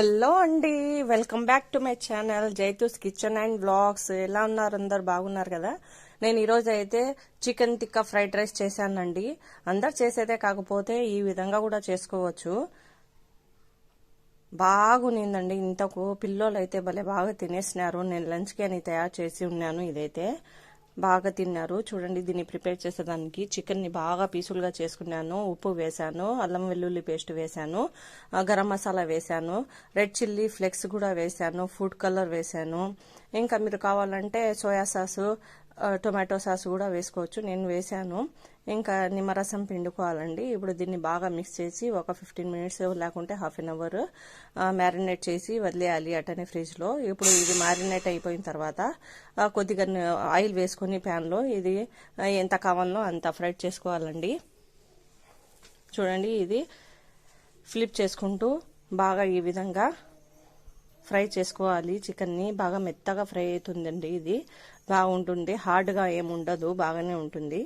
Hello అండి welcome back to my channel Jaitu's kitchen and blogs. ఎలా ఉన్నారు అందరు? బాగున్నారు కదా? నేను ఈరోజు అయితే చికెన్ టిక్కా ఫ్రైడ్ రైస్ చేశానండి. అందరు చేసేదే కాకపోతే ఈ విధంగా కూడా చేసుకోవచ్చు. బాగునిందండి. ఇంతకు పిల్లోలు అయితే భలే బాగా తినేసినారు. నేను లంచ్కి అని తయారు చేసి ఉన్నాను ఇదైతే. బాగా తిన్నారు. చూడండి దీన్ని ప్రిపేర్ చేసేదానికి చికెన్ని బాగా పీసులుగా చేసుకున్నాను. ఉప్పు వేశాను అల్లం వెల్లుల్లి పేస్ట్ వేశాను గరం మసాలా వేశాను రెడ్ చిల్లీ ఫ్లెక్స్ కూడా వేశాను ఫుడ్ కలర్ వేశాను. ఇంకా మీరు కావాలంటే సోయా సాసు టొమాటో సాస్ కూడా వేసుకోవచ్చు. నేను వేసాను ఇంకా నిమ్మరసం పిండుకోవాలండి. ఇప్పుడు దీన్ని బాగా మిక్స్ చేసి ఒక ఫిఫ్టీన్ మినిట్స్ లేకుంటే హాఫ్ అన్ అవర్ మ్యారినేట్ చేసి వదిలేయాలి అటనే ఫ్రిడ్జ్లో. ఇప్పుడు ఇది మ్యారినేట్ అయిపోయిన తర్వాత కొద్దిగా ఆయిల్ వేసుకొని ప్యాన్లో ఇది ఎంత కావాలో అంత ఫ్రై చేసుకోవాలండి. చూడండి ఇది ఫ్లిప్ చేసుకుంటూ బాగా ఈ విధంగా ఫ్రై చేసుకోవాలి. చికెన్ని బాగా మెత్తగా ఫ్రై అవుతుందండి ఇది. బాగుంటుంది. హార్డ్గా ఏముండదు బాగానే ఉంటుంది.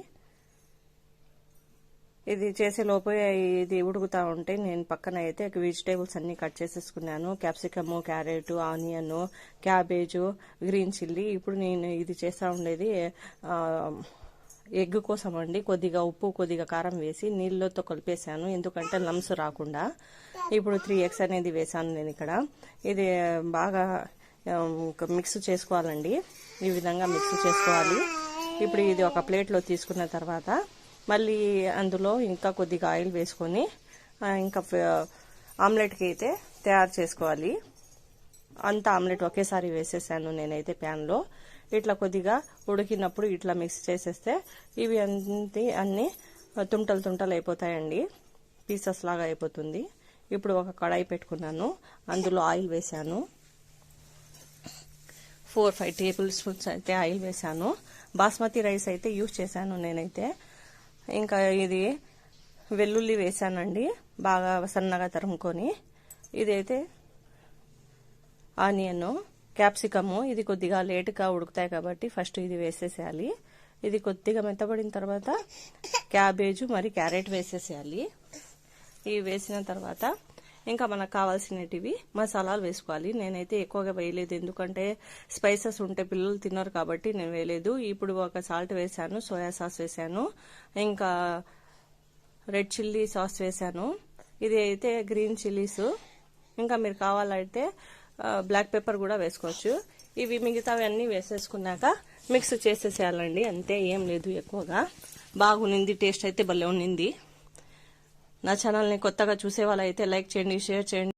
ఇది చేసేలోపు ఇది ఉడుకుతూ ఉంటే నేను పక్కన అయితే వెజిటేబుల్స్ అన్ని కట్ చేసేసుకున్నాను. Capsicum carrot onion cabbage green chilli. ఇప్పుడు నేను ఇది చేస్తా ఉండేది ఎగ్ కోసం అండి కొద్దిగా ఉప్పు కొద్దిగా కారం వేసి నీళ్ళతో కలిపేశాను. ఎందుకంటే లమ్స్ రాకుండా. ఇప్పుడు త్రీ ఎగ్స్ అనేది వేసాను నేను ఇక్కడ. ఇది బాగా మిక్స్ చేసుకోవాలండి. ఈ విధంగా మిక్స్ చేసుకోవాలి. ఇప్పుడు ఇది ఒక ప్లేట్లో తీసుకున్న తర్వాత మళ్ళీ అందులో ఇంకా కొద్దిగా ఆయిల్ వేసుకొని ఇంకా ఆమ్లెట్కి అయితే తయారు చేసుకోవాలి. అంత ఆమ్లెట్ ఒకేసారి వేసేసాను నేనైతే ప్యాన్లో. ఇట్లా కొద్దిగా ఉడికినప్పుడు ఇట్లా మిక్స్ చేసేస్తే ఇవి అన్ని అన్ని తుంటలు తుంటలు అయిపోతాయండి. పీసెస్ లాగా అయిపోతుంది. ఇప్పుడు ఒక కడాయి పెట్టుకున్నాను. అందులో ఆయిల్ వేసాను ఫోర్ ఫైవ్ టేబుల్ స్పూన్స్ అయితే ఆయిల్ వేసాను బాస్మతి రైస్ అయితే యూజ్ చేశాను నేనైతే. ఇంకా ఇది వెల్లుల్లి వేసానండి బాగా సన్నగా తరుముకొని. ఇదైతే ఆనియను. క్యాప్సికము ఇది కొద్దిగా లేటుగా ఉడుకుతాయి కాబట్టి ఫస్ట్ ఇది వేసేసేయాలి. ఇది కొద్దిగా మెత్తబడిన తర్వాత క్యాబేజు మరి క్యారెట్ వేసేసేయాలి. ఇవి వేసిన తర్వాత ఇంకా మనకు కావాల్సినటివి మసాలాలు వేసుకోవాలి. నేనైతే ఎక్కువగా వేయలేదు. ఎందుకంటే స్పైసెస్ ఉంటే పిల్లలు తిన్నారు కాబట్టి నేను వేయలేదు. ఇప్పుడు ఒక సాల్ట్ వేసాను సోయా సాస్ వేసాను ఇంకా రెడ్ చిల్లీ సాస్ వేసాను. ఇది అయితే గ్రీన్ చిల్లీస్. ఇంకా మీరు కావాలంటే బ్లాక్ పెప్పర్ కూడా వేసుకోవచ్చు. ఇవి మిగతావన్నీ వేసేసుకున్నాక మిక్స్ చేసేసేయాలండి. అంతే ఏం లేదు ఎక్కువగా. బాగునింది టేస్ట్ అయితే భలే ఉన్నింది నా ఛానల్ని కొత్తగా చూసే వాళ్ళైతే లైక్ చేయండి షేర్ చేయండి.